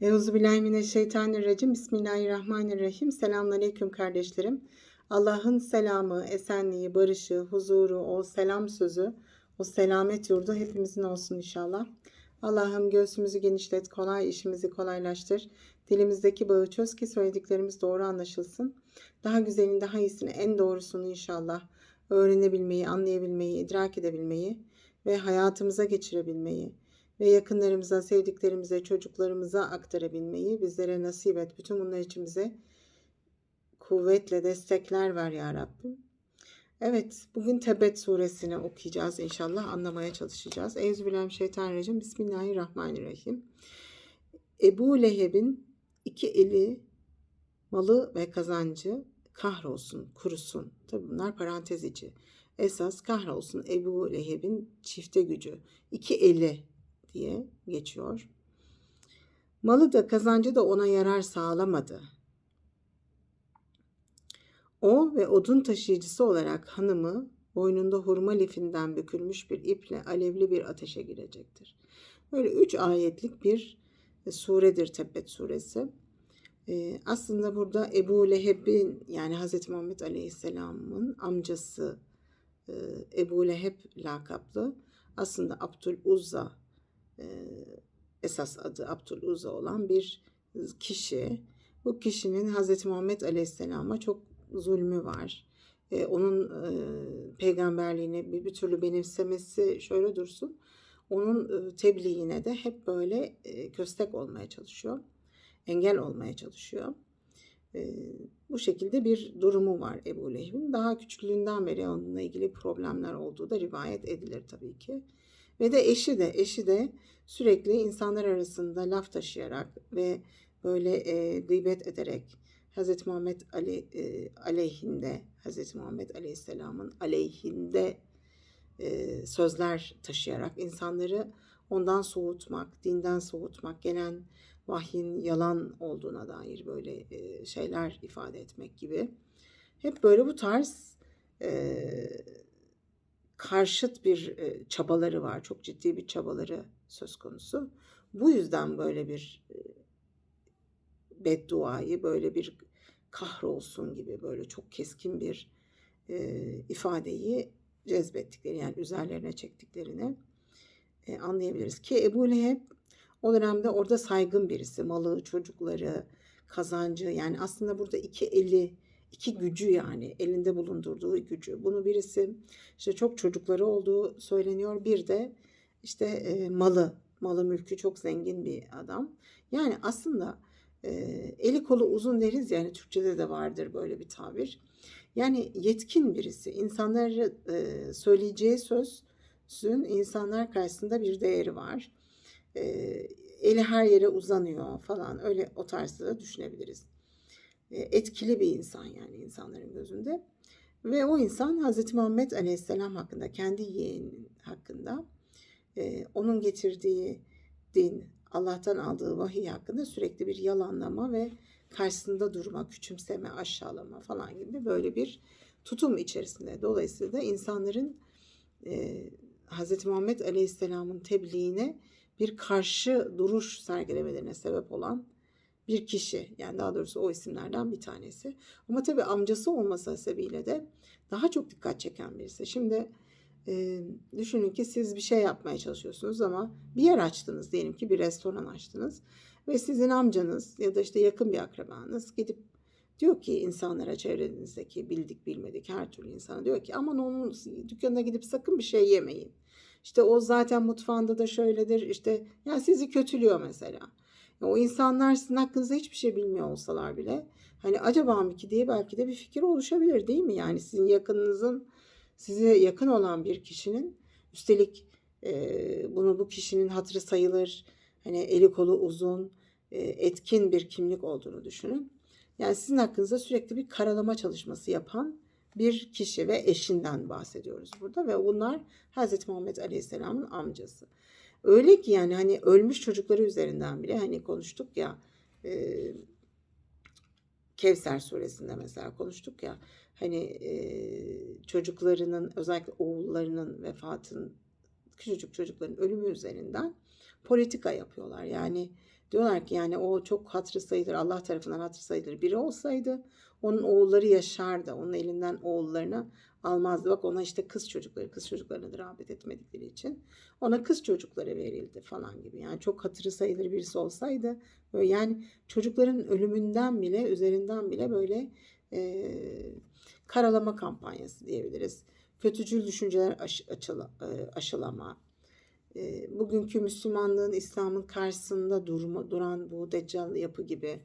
Euzubillahimineşşeytanirracim. Bismillahirrahmanirrahim. Selamünaleyküm kardeşlerim. Allah'ın selamı, esenliği, barışı, huzuru, o selam sözü, o selamet yurdu hepimizin olsun inşallah. Allah'ım göğsümüzü genişlet, kolay işimizi kolaylaştır. Dilimizdeki bağı çöz ki söylediklerimiz doğru anlaşılsın. Daha güzelini, daha iyisini, en doğrusunu inşallah öğrenebilmeyi, anlayabilmeyi, idrak edebilmeyi ve hayatımıza geçirebilmeyi ve yakınlarımıza, sevdiklerimize, çocuklarımıza aktarabilmeyi bizlere nasip et. Bütün bunlar için bize kuvvetle destekler ver ya Rabbim. Evet, bugün Tebet suresini okuyacağız inşallah, anlamaya çalışacağız. Euzubillahimineşşeytanirracim. Bismillahirrahmanirrahim. Ebu Leheb'in iki eli, malı ve kazancı kahrolsun, kurusun. Tabi bunlar parantez içi. Esas kahrolsun Ebu Leheb'in çifte gücü. İki eli diye geçiyor. Malı da kazancı da ona yarar sağlamadı. O ve odun taşıyıcısı olarak hanımı boynunda hurma lifinden bükülmüş bir iple alevli bir ateşe girecektir. Böyle üç ayetlik bir suredir Tebet suresi. Ee, aslında burada Ebu Leheb'in yani Hz. Muhammed Aleyhisselam'ın amcası e, Ebu Leheb lakaplı aslında Abdül Uzza e, esas adı Abdül Uzza olan bir kişi. Bu kişinin Hz. Muhammed Aleyhisselam'a çok zulmü var. E, onun e, peygamberliğini bir, bir türlü benimsemesi şöyle dursun. Onun e, tebliğine de hep böyle e, köstek olmaya çalışıyor. Engel olmaya çalışıyor. E, bu şekilde bir durumu var Ebu Leheb'in. Daha küçüklüğünden beri onunla ilgili problemler olduğu da rivayet edilir tabii ki. Ve de eşi de eşi de sürekli insanlar arasında laf taşıyarak ve böyle e, gıybet ederek Hz. Muhammed Ali e, aleyhinde Hz. Muhammed Aleyhisselam'ın aleyhinde e, sözler taşıyarak insanları ondan soğutmak, dinden soğutmak, gelen vahyin yalan olduğuna dair böyle e, şeyler ifade etmek gibi. Hep böyle bu tarz e, karşıt bir e, çabaları var. Çok ciddi bir çabaları söz konusu. Bu yüzden böyle bir e, bedduayı, böyle bir kahrolsun gibi böyle çok keskin bir e, ifadeyi cezbettikleri yani üzerlerine çektiklerini anlayabiliriz. Ki Ebu Leheb o dönemde orada saygın birisi. Malı, çocukları, kazancı yani aslında burada iki eli iki gücü yani elinde bulundurduğu gücü. Bunu birisi işte çok çocukları olduğu söyleniyor. Bir de işte e, malı, malı mülkü çok zengin bir adam. Yani aslında e, eli kolu uzun deriz yani Türkçe'de de vardır böyle bir tabir. Yani yetkin birisi. İnsanları e, söyleyeceği sözün insanlar karşısında bir değeri var. E, eli her yere uzanıyor falan öyle o tarzda da düşünebiliriz etkili bir insan yani insanların gözünde. Ve o insan Hz. Muhammed Aleyhisselam hakkında, kendi yeğenin hakkında, onun getirdiği din, Allah'tan aldığı vahiy hakkında sürekli bir yalanlama ve karşısında durma, küçümseme, aşağılama falan gibi böyle bir tutum içerisinde. Dolayısıyla da insanların e, Hz. Muhammed Aleyhisselam'ın tebliğine bir karşı duruş sergilemelerine sebep olan bir kişi. Yani daha doğrusu o isimlerden bir tanesi. Ama tabii amcası olması sebebiyle de daha çok dikkat çeken birisi. Şimdi e, düşünün ki siz bir şey yapmaya çalışıyorsunuz ama bir yer açtınız diyelim ki bir restoran açtınız ve sizin amcanız ya da işte yakın bir akrabanız gidip diyor ki insanlara çevrenizdeki bildik bilmedik her türlü insana diyor ki aman onun dükkanına gidip sakın bir şey yemeyin. İşte o zaten mutfağında da şöyledir işte yani sizi kötülüyor mesela. O insanlar sizin hakkınızda hiçbir şey bilmiyor olsalar bile hani acaba mı ki diye belki de bir fikir oluşabilir değil mi? Yani sizin yakınınızın size yakın olan bir kişinin üstelik e, bunu bu kişinin hatırı sayılır hani eli kolu uzun e, etkin bir kimlik olduğunu düşünün. Yani sizin hakkınızda sürekli bir karalama çalışması yapan bir kişi ve eşinden bahsediyoruz burada ve bunlar Hz. Muhammed Aleyhisselam'ın amcası. Öyle ki yani hani ölmüş çocukları üzerinden bile hani konuştuk ya e, Kevser suresinde mesela konuştuk ya hani e, çocuklarının özellikle oğullarının vefatın küçücük çocukların ölümü üzerinden politika yapıyorlar. Yani Diyorlar ki yani o çok hatırı sayılır, Allah tarafından hatırı sayılır biri olsaydı onun oğulları yaşardı. Onun elinden oğullarını almazdı. Bak ona işte kız çocukları, kız çocuklarına da rağbet etmedikleri için ona kız çocukları verildi falan gibi. Yani çok hatırı sayılır birisi olsaydı böyle yani çocukların ölümünden bile, üzerinden bile böyle e, karalama kampanyası diyebiliriz. Kötücül düşünceler aş, açıla, e, aşılama, e, bugünkü Müslümanlığın, İslam'ın karşısında durma, duran bu deccal yapı gibi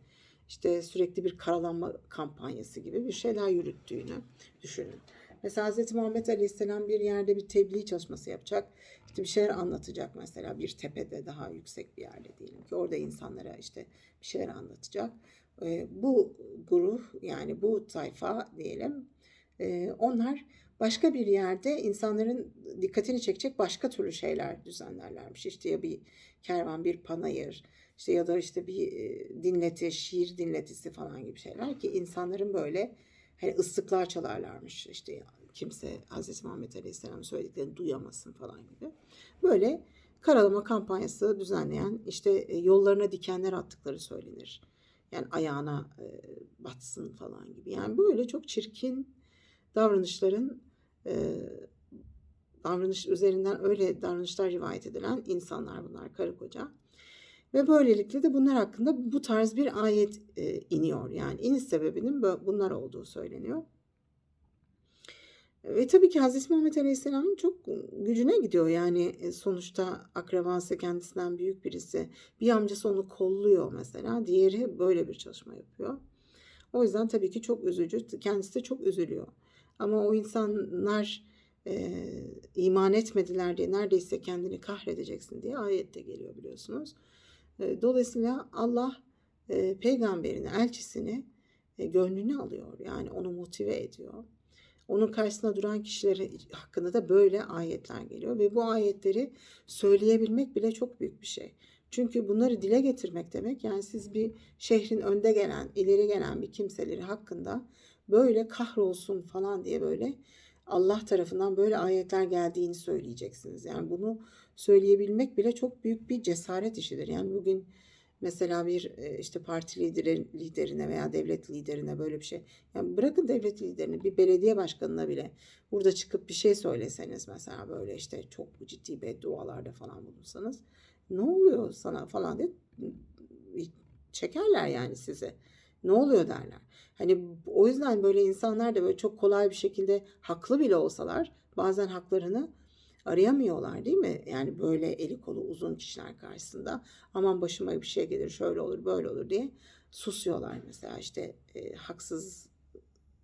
işte sürekli bir karalanma kampanyası gibi bir şeyler yürüttüğünü düşünün. Mesela Hz. Muhammed Aleyhisselam bir yerde bir tebliğ çalışması yapacak. İşte bir şeyler anlatacak mesela bir tepede daha yüksek bir yerde diyelim ki orada insanlara işte bir şeyler anlatacak. E, bu grup yani bu tayfa diyelim e, onlar başka bir yerde insanların dikkatini çekecek başka türlü şeyler düzenlerlermiş. İşte ya bir kervan, bir panayır, işte ya da işte bir e, dinleti, şiir dinletisi falan gibi şeyler ki insanların böyle hani ıslıklar çalarlarmış. İşte kimse Hz. Muhammed Aleyhisselam'ın söylediklerini duyamasın falan gibi. Böyle karalama kampanyası düzenleyen işte e, yollarına dikenler attıkları söylenir. Yani ayağına e, batsın falan gibi. Yani böyle çok çirkin davranışların e, davranış üzerinden öyle davranışlar rivayet edilen insanlar bunlar karı koca. Ve böylelikle de bunlar hakkında bu tarz bir ayet e, iniyor. Yani iniş sebebinin bunlar olduğu söyleniyor. Ve tabii ki Hazreti Muhammed Aleyhisselam'ın çok gücüne gidiyor. Yani sonuçta akrabası kendisinden büyük birisi. Bir amcası onu kolluyor mesela. Diğeri böyle bir çalışma yapıyor. O yüzden tabii ki çok üzücü. Kendisi de çok üzülüyor. Ama o insanlar e, iman etmediler diye neredeyse kendini kahredeceksin diye ayette geliyor biliyorsunuz. E, dolayısıyla Allah e, peygamberini, elçisini e, gönlünü alıyor. Yani onu motive ediyor. Onun karşısında duran kişiler hakkında da böyle ayetler geliyor ve bu ayetleri söyleyebilmek bile çok büyük bir şey. Çünkü bunları dile getirmek demek yani siz bir şehrin önde gelen, ileri gelen bir kimseleri hakkında böyle kahrolsun falan diye böyle Allah tarafından böyle ayetler geldiğini söyleyeceksiniz. Yani bunu söyleyebilmek bile çok büyük bir cesaret işidir. Yani bugün mesela bir e, işte parti lideri, liderine veya devlet liderine böyle bir şey. Yani bırakın devlet liderini bir belediye başkanına bile burada çıkıp bir şey söyleseniz mesela böyle işte çok ciddi beddualarda falan bulunsanız ne oluyor sana falan diye çekerler yani size. Ne oluyor derler. Hani o yüzden böyle insanlar da böyle çok kolay bir şekilde haklı bile olsalar bazen haklarını arayamıyorlar değil mi? Yani böyle eli kolu uzun kişiler karşısında aman başıma bir şey gelir şöyle olur böyle olur diye susuyorlar mesela işte e, haksız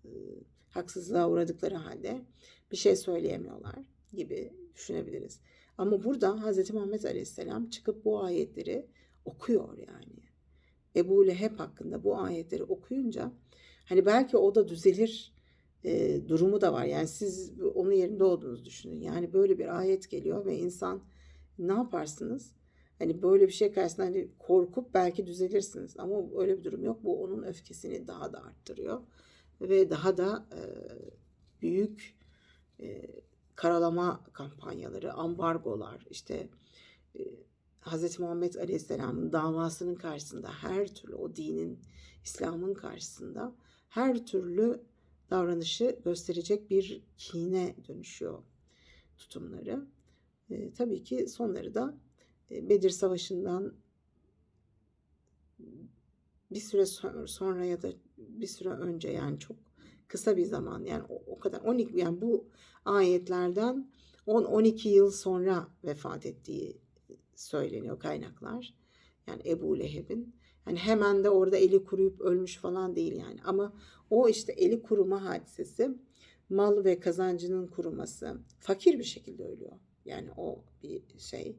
e, haksızlığa uğradıkları halde bir şey söyleyemiyorlar gibi düşünebiliriz. Ama burada Hz. Muhammed Aleyhisselam çıkıp bu ayetleri okuyor yani. Ebu Leheb hakkında bu ayetleri okuyunca hani belki o da düzelir e, durumu da var. Yani siz onun yerinde olduğunuzu düşünün. Yani böyle bir ayet geliyor ve insan ne yaparsınız? Hani böyle bir şey karşısında hani korkup belki düzelirsiniz. Ama öyle bir durum yok. Bu onun öfkesini daha da arttırıyor. Ve daha da e, büyük e, karalama kampanyaları, ambargolar, işte e, Hz. Muhammed Aleyhisselam'ın davasının karşısında her türlü o dinin, İslam'ın karşısında her türlü davranışı gösterecek bir kine dönüşüyor tutumları. E, tabii ki sonları da e, Bedir Savaşı'ndan bir süre sonra ya da bir süre önce yani çok kısa bir zaman yani o, o kadar 12 yani bu ayetlerden 10-12 yıl sonra vefat ettiği söyleniyor kaynaklar. Yani Ebu Leheb'in. Yani hemen de orada eli kuruyup ölmüş falan değil yani. Ama o işte eli kuruma hadisesi mal ve kazancının kuruması. Fakir bir şekilde ölüyor. Yani o bir şey.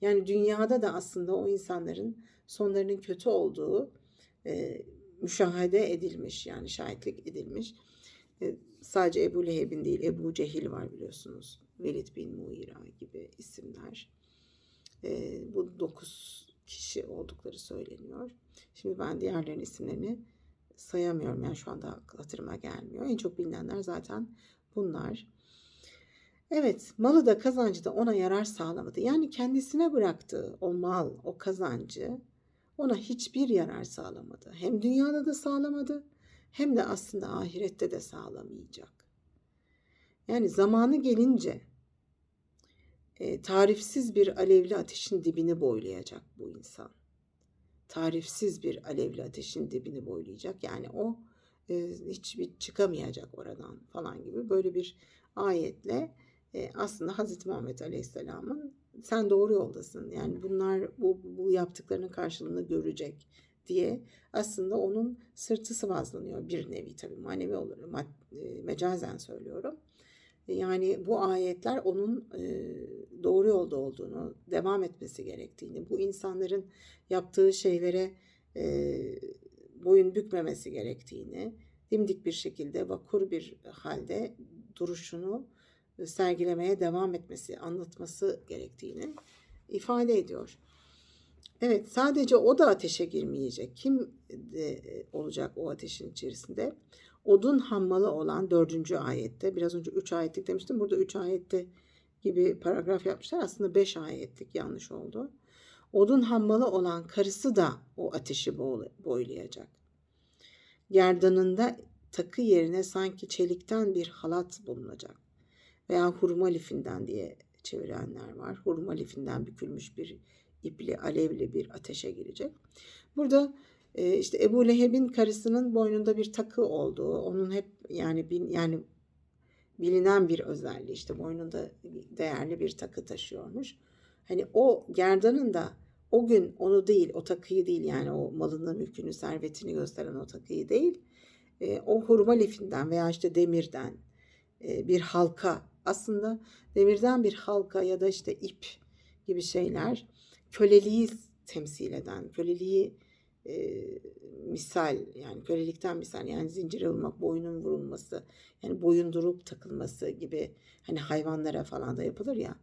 Yani dünyada da aslında o insanların sonlarının kötü olduğu e, müşahede edilmiş. Yani şahitlik edilmiş. E, sadece Ebu Leheb'in değil Ebu Cehil var biliyorsunuz. Velid bin Muira gibi isimler. E, bu dokuz kişi oldukları söyleniyor. Şimdi ben diğerlerin isimlerini sayamıyorum. Yani şu anda hatırıma gelmiyor. En çok bilinenler zaten bunlar. Evet, malı da kazancı da ona yarar sağlamadı. Yani kendisine bıraktığı o mal, o kazancı ona hiçbir yarar sağlamadı. Hem dünyada da sağlamadı hem de aslında ahirette de sağlamayacak. Yani zamanı gelince e, tarifsiz bir alevli ateşin dibini boylayacak bu insan. Tarifsiz bir alevli ateşin dibini boylayacak. Yani o e, hiçbir çıkamayacak oradan falan gibi böyle bir ayetle e, aslında Hazreti Muhammed Aleyhisselam'ın sen doğru yoldasın. Yani bunlar bu, bu yaptıklarının karşılığını görecek diye aslında onun sırtı sıvazlanıyor bir nevi tabii manevi olur mad- e, mecazen söylüyorum. Yani bu ayetler onun doğru yolda olduğunu, devam etmesi gerektiğini, bu insanların yaptığı şeylere boyun bükmemesi gerektiğini, dimdik bir şekilde vakur bir halde duruşunu sergilemeye devam etmesi, anlatması gerektiğini ifade ediyor. Evet, sadece o da ateşe girmeyecek. Kim olacak o ateşin içerisinde? Odun hammalı olan dördüncü ayette, biraz önce üç ayetlik demiştim. Burada üç ayette gibi paragraf yapmışlar. Aslında beş ayetlik yanlış oldu. Odun hammalı olan karısı da o ateşi boylayacak. Gerdanında takı yerine sanki çelikten bir halat bulunacak. Veya hurma lifinden diye çevirenler var. Hurma lifinden bükülmüş bir ipli, alevli bir ateşe girecek. Burada e, işte Ebu Leheb'in karısının boynunda bir takı olduğu, onun hep yani bin, yani bilinen bir özelliği işte boynunda değerli bir takı taşıyormuş. Hani o gerdanın da o gün onu değil, o takıyı değil yani o malını, mülkünü, servetini gösteren o takıyı değil, o hurma lifinden veya işte demirden bir halka aslında demirden bir halka ya da işte ip gibi şeyler köleliği temsil eden, köleliği e, misal yani kölelikten misal yani zincire vurulmak, boynun vurulması, yani boyundurup takılması gibi hani hayvanlara falan da yapılır ya.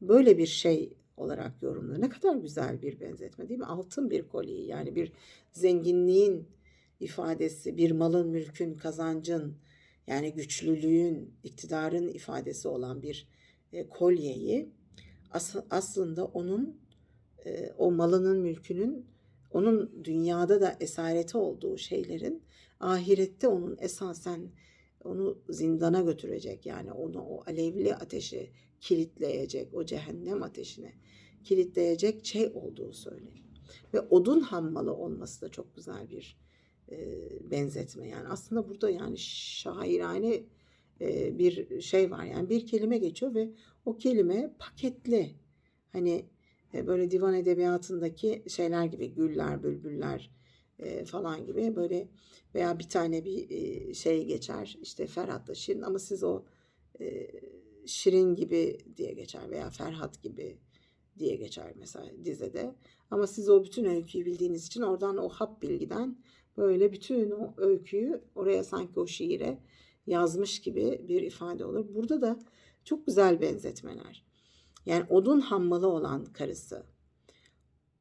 Böyle bir şey olarak yorumluyor. Ne kadar güzel bir benzetme değil mi? Altın bir kolye yani bir zenginliğin ifadesi, bir malın, mülkün, kazancın yani güçlülüğün, iktidarın ifadesi olan bir e, kolyeyi as- aslında onun e, o malının, mülkünün onun dünyada da esareti olduğu şeylerin ahirette onun esasen onu zindana götürecek yani onu o alevli ateşe kilitleyecek o cehennem ateşine kilitleyecek şey olduğu söyleniyor. Ve odun hammalı olması da çok güzel bir e, benzetme. Yani aslında burada yani şairane e, bir şey var. Yani bir kelime geçiyor ve o kelime paketli. Hani böyle divan edebiyatındaki şeyler gibi güller, bülbüller e, falan gibi böyle veya bir tane bir e, şey geçer işte Ferhat'la Şirin ama siz o Şirin gibi diye geçer veya Ferhat gibi diye geçer mesela dizede. Ama siz o bütün öyküyü bildiğiniz için oradan o hap bilgiden böyle bütün o öyküyü oraya sanki o şiire yazmış gibi bir ifade olur. Burada da çok güzel benzetmeler. Yani odun hammalı olan karısı.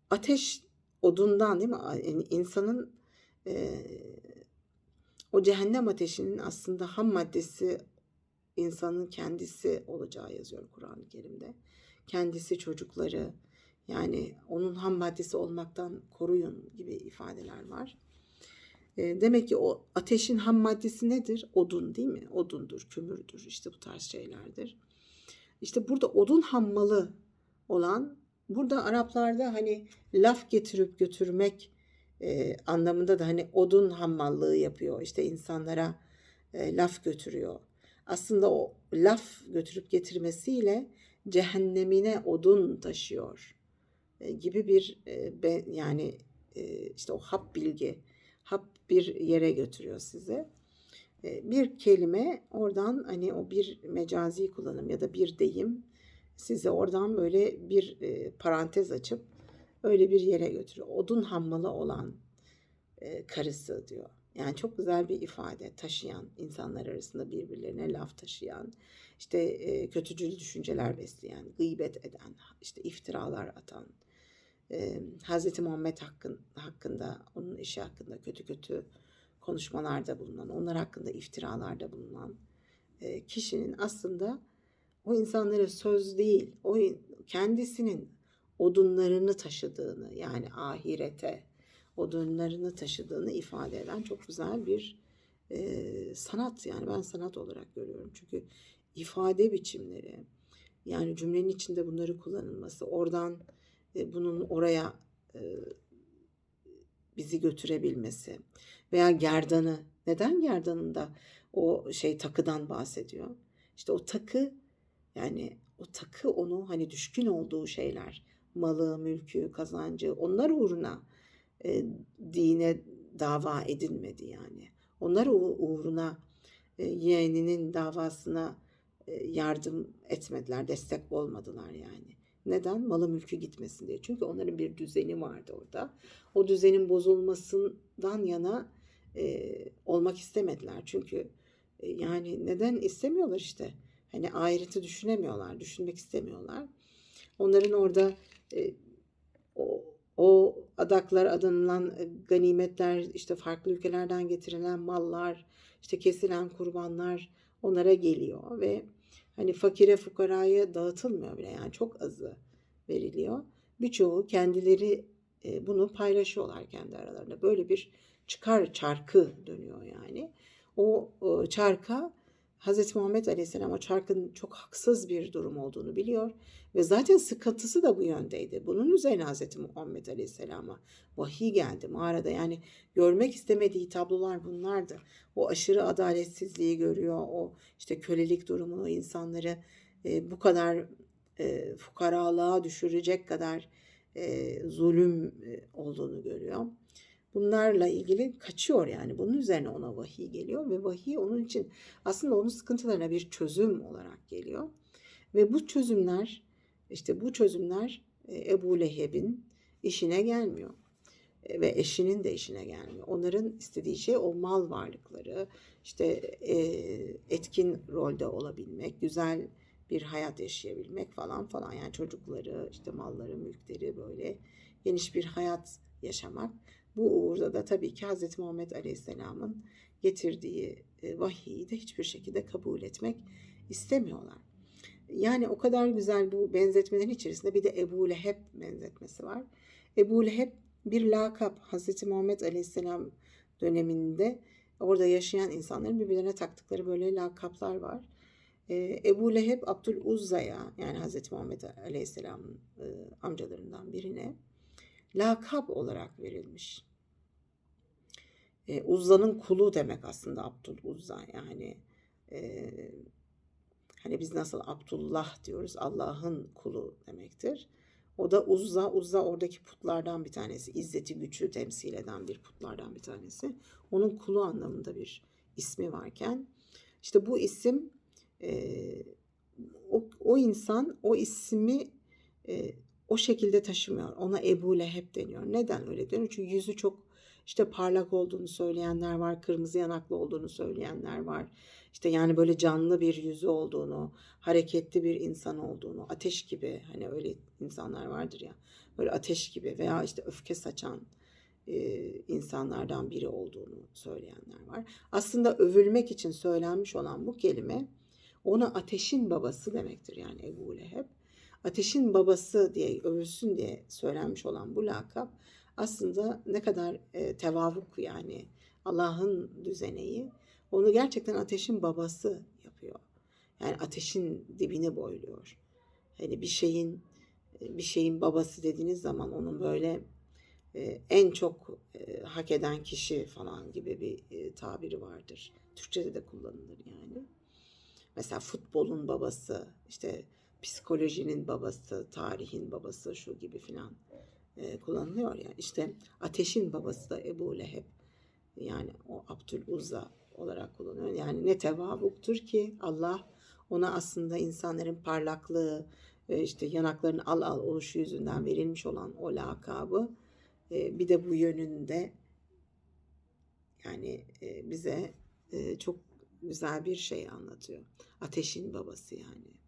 Ateş odundan değil mi? Yani insanın e, o cehennem ateşinin aslında ham maddesi insanın kendisi olacağı yazıyor Kur'an-ı Kerim'de. Kendisi çocukları yani onun ham maddesi olmaktan koruyun gibi ifadeler var. E, demek ki o ateşin ham maddesi nedir? Odun değil mi? Odundur, kömürdür işte bu tarz şeylerdir. İşte burada odun hammalı olan burada Araplarda hani laf getirip götürmek e, anlamında da hani odun hammallığı yapıyor. İşte insanlara e, laf götürüyor. Aslında o laf götürüp getirmesiyle cehennemine odun taşıyor e, gibi bir e, be, yani e, işte o hap bilgi, hap bir yere götürüyor size bir kelime oradan hani o bir mecazi kullanım ya da bir deyim size oradan böyle bir parantez açıp öyle bir yere götürüyor. Odun hammalı olan karısı diyor. Yani çok güzel bir ifade taşıyan, insanlar arasında birbirlerine laf taşıyan, işte kötücül düşünceler besleyen, gıybet eden, işte iftiralar atan, Hazreti Muhammed hakkın, hakkında, onun işi hakkında kötü kötü konuşmalarda bulunan, onlar hakkında iftiralarda bulunan e, kişinin aslında o insanlara söz değil, o kendisinin odunlarını taşıdığını yani ahirete odunlarını taşıdığını ifade eden çok güzel bir e, sanat yani ben sanat olarak görüyorum. Çünkü ifade biçimleri yani cümlenin içinde bunları kullanılması oradan e, bunun oraya e, bizi götürebilmesi veya gerdanı neden gerdanında o şey takıdan bahsediyor? İşte o takı yani o takı onu hani düşkün olduğu şeyler malı, mülkü, kazancı onlar uğruna e, dine dava edilmedi yani. Onlar uğ- uğruna e, yeğeninin davasına e, yardım etmediler, destek olmadılar yani. Neden? Malı mülkü gitmesin diye. Çünkü onların bir düzeni vardı orada. O düzenin bozulmasından yana e, olmak istemediler. Çünkü e, yani neden istemiyorlar işte. Hani ahireti düşünemiyorlar, düşünmek istemiyorlar. Onların orada e, o, o adaklar adanılan e, ganimetler, işte farklı ülkelerden getirilen mallar, işte kesilen kurbanlar onlara geliyor ve hani fakire fukaraya dağıtılmıyor bile yani çok azı veriliyor. Birçoğu kendileri e, bunu paylaşıyorlar kendi aralarında. Böyle bir çıkar çarkı dönüyor yani. O, o çarka Hz. Muhammed Aleyhisselam o çarkın çok haksız bir durum olduğunu biliyor ve zaten sıkıntısı da bu yöndeydi. Bunun üzerine Hz. Muhammed Aleyhisselam'a vahiy geldi mağarada. Yani görmek istemediği tablolar bunlardı. O aşırı adaletsizliği görüyor. O işte kölelik durumunu insanları e, bu kadar e, fukaralığa düşürecek kadar e, zulüm e, olduğunu görüyor. Bunlarla ilgili kaçıyor yani. Bunun üzerine ona vahiy geliyor ve vahiy onun için aslında onun sıkıntılarına bir çözüm olarak geliyor. Ve bu çözümler işte bu çözümler e, Ebu Leheb'in işine gelmiyor. E, Ve eşinin de işine gelmiyor. Onların istediği şey o mal varlıkları, işte e, etkin rolde olabilmek, güzel bir hayat yaşayabilmek falan falan. Yani çocukları, işte malları, mülkleri böyle geniş bir hayat yaşamak. Bu uğurda da tabii ki Hz. Muhammed Aleyhisselam'ın getirdiği e, vahiyi de hiçbir şekilde kabul etmek istemiyorlar. Yani o kadar güzel bu benzetmelerin içerisinde bir de Ebu Leheb benzetmesi var. Ebu Leheb bir lakap Hz. Muhammed Aleyhisselam döneminde orada yaşayan insanların birbirlerine taktıkları böyle lakaplar var. Ee, Ebu Leheb Abdül Uzza'ya yani Hz. Muhammed Aleyhisselam'ın e, amcalarından birine lakap olarak verilmiş. E, Uzza'nın kulu demek aslında Abdül Uzza yani e, hani biz nasıl Abdullah diyoruz Allah'ın kulu demektir. O da Uzza, Uzza oradaki putlardan bir tanesi. İzzeti gücü temsil eden bir putlardan bir tanesi. Onun kulu anlamında bir ismi varken işte bu isim e, o, o insan o ismi e, o şekilde taşımıyor. Ona Ebu Leheb deniyor. Neden öyle deniyor? Çünkü yüzü çok işte parlak olduğunu söyleyenler var, kırmızı yanaklı olduğunu söyleyenler var. İşte yani böyle canlı bir yüzü olduğunu, hareketli bir insan olduğunu, ateş gibi hani öyle insanlar vardır ya. Böyle ateş gibi veya işte öfke saçan e, insanlardan biri olduğunu söyleyenler var. Aslında övülmek için söylenmiş olan bu kelime ona ateşin babası demektir yani Ebu Leheb ateşin babası diye övülsün diye söylenmiş olan bu lakap aslında ne kadar e, tevavuk yani Allah'ın düzeneyi onu gerçekten ateşin babası yapıyor. Yani ateşin dibini boyluyor. Hani bir şeyin bir şeyin babası dediğiniz zaman onun böyle e, en çok e, hak eden kişi falan gibi bir e, tabiri vardır. Türkçede de kullanılır yani. Mesela futbolun babası, işte psikolojinin babası, tarihin babası şu gibi filan e, kullanılıyor ya. İşte ateşin babası da Ebu Leheb. Yani o Abdül Uzza olarak kullanıyor. Yani ne tevabuktur ki Allah ona aslında insanların parlaklığı, e, işte yanaklarının al al oluşu yüzünden verilmiş olan o lakabı e, bir de bu yönünde yani bize çok güzel bir şey anlatıyor. Ateşin babası yani.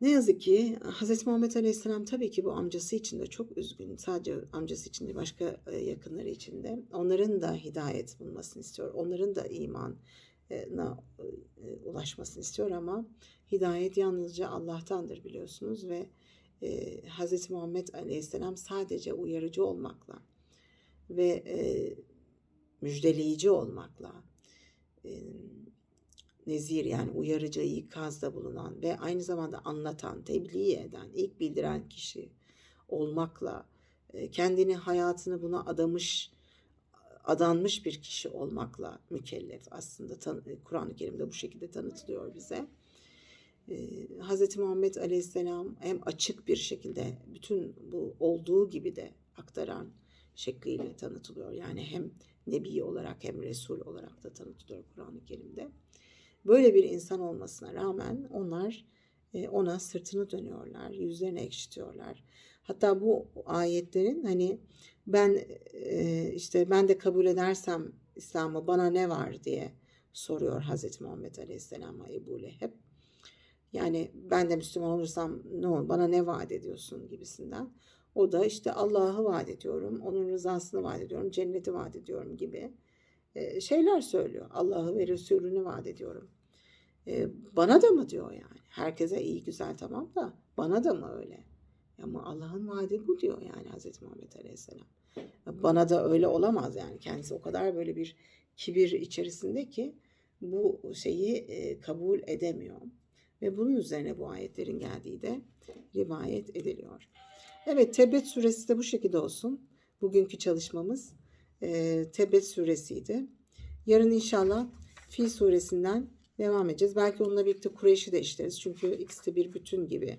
Ne yazık ki Hz. Muhammed Aleyhisselam tabii ki bu amcası için de çok üzgün. Sadece amcası için değil başka e, yakınları için de. Onların da hidayet bulmasını istiyor. Onların da imana e, ulaşmasını istiyor ama hidayet yalnızca Allah'tandır biliyorsunuz ve e, Hz. Muhammed Aleyhisselam sadece uyarıcı olmakla ve müjdeleyici olmakla nezir yani uyarıcı ikazda bulunan ve aynı zamanda anlatan, tebliğ eden, ilk bildiren kişi olmakla e, kendini hayatını buna adamış adanmış bir kişi olmakla mükellef aslında tan- Kur'an-ı Kerim'de bu şekilde tanıtılıyor bize. Ee, Hz. Muhammed Aleyhisselam hem açık bir şekilde bütün bu olduğu gibi de aktaran şekliyle tanıtılıyor. Yani hem Nebi olarak hem Resul olarak da tanıtılıyor Kur'an-ı Kerim'de. Böyle bir insan olmasına rağmen onlar e, ona sırtını dönüyorlar, yüzlerini ekşitiyorlar. Hatta bu ayetlerin hani ben e, işte ben de kabul edersem İslam'ı bana ne var diye soruyor Hazreti Muhammed Aleyhisselam'a Ebu Leheb. Yani ben de Müslüman olursam ne olur bana ne vaat ediyorsun gibisinden. O da işte Allah'ı vaat ediyorum, onun rızasını vaat ediyorum, cenneti vaat ediyorum gibi şeyler söylüyor. Allah'ı ve Resulünü vaat ediyorum. Bana da mı diyor yani? Herkese iyi güzel tamam da bana da mı öyle? Ama Allah'ın vaadi bu diyor yani Hazreti Muhammed Aleyhisselam. Bana da öyle olamaz yani. Kendisi o kadar böyle bir kibir içerisinde ki bu şeyi kabul edemiyor. Ve bunun üzerine bu ayetlerin geldiği de rivayet ediliyor. Evet Tebet suresi de bu şekilde olsun. Bugünkü çalışmamız e, Tebet suresiydi. Yarın inşallah Fil suresinden devam edeceğiz. Belki onunla birlikte Kureyş'i de işleriz. Çünkü ikisi de bir bütün gibi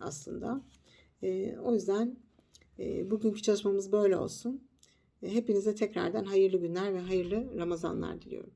aslında. E, o yüzden e, bugünkü çalışmamız böyle olsun. E, hepinize tekrardan hayırlı günler ve hayırlı Ramazanlar diliyorum.